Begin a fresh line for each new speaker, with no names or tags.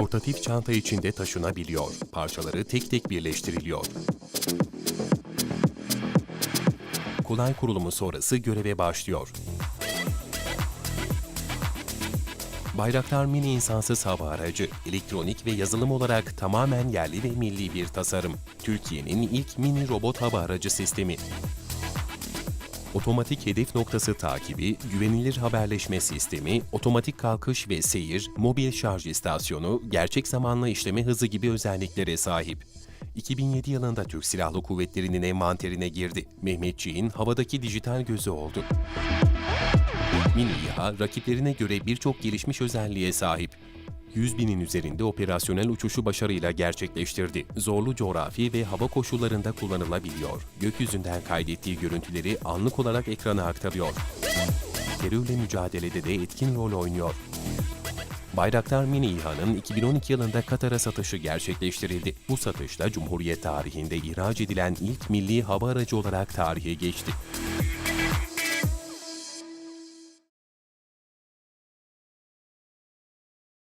portatif çanta içinde taşınabiliyor. Parçaları tek tek birleştiriliyor. Kolay kurulumu sonrası göreve başlıyor. Bayraktar mini insansız hava aracı, elektronik ve yazılım olarak tamamen yerli ve milli bir tasarım. Türkiye'nin ilk mini robot hava aracı sistemi. Otomatik hedef noktası takibi, güvenilir haberleşme sistemi, otomatik kalkış ve seyir, mobil şarj istasyonu, gerçek zamanlı işleme hızı gibi özelliklere sahip. 2007 yılında Türk Silahlı Kuvvetleri'nin envanterine girdi. Mehmetçiğin havadaki dijital gözü oldu. Mini İHA rakiplerine göre birçok gelişmiş özelliğe sahip. 100 binin üzerinde operasyonel uçuşu başarıyla gerçekleştirdi. Zorlu coğrafi ve hava koşullarında kullanılabiliyor. Gökyüzünden kaydettiği görüntüleri anlık olarak ekrana aktarıyor. Terörle mücadelede de etkin rol oynuyor. Bayraktar Mini İHA'nın 2012 yılında Katar'a satışı gerçekleştirildi. Bu satışla Cumhuriyet tarihinde ihraç edilen ilk milli hava aracı olarak tarihe geçti.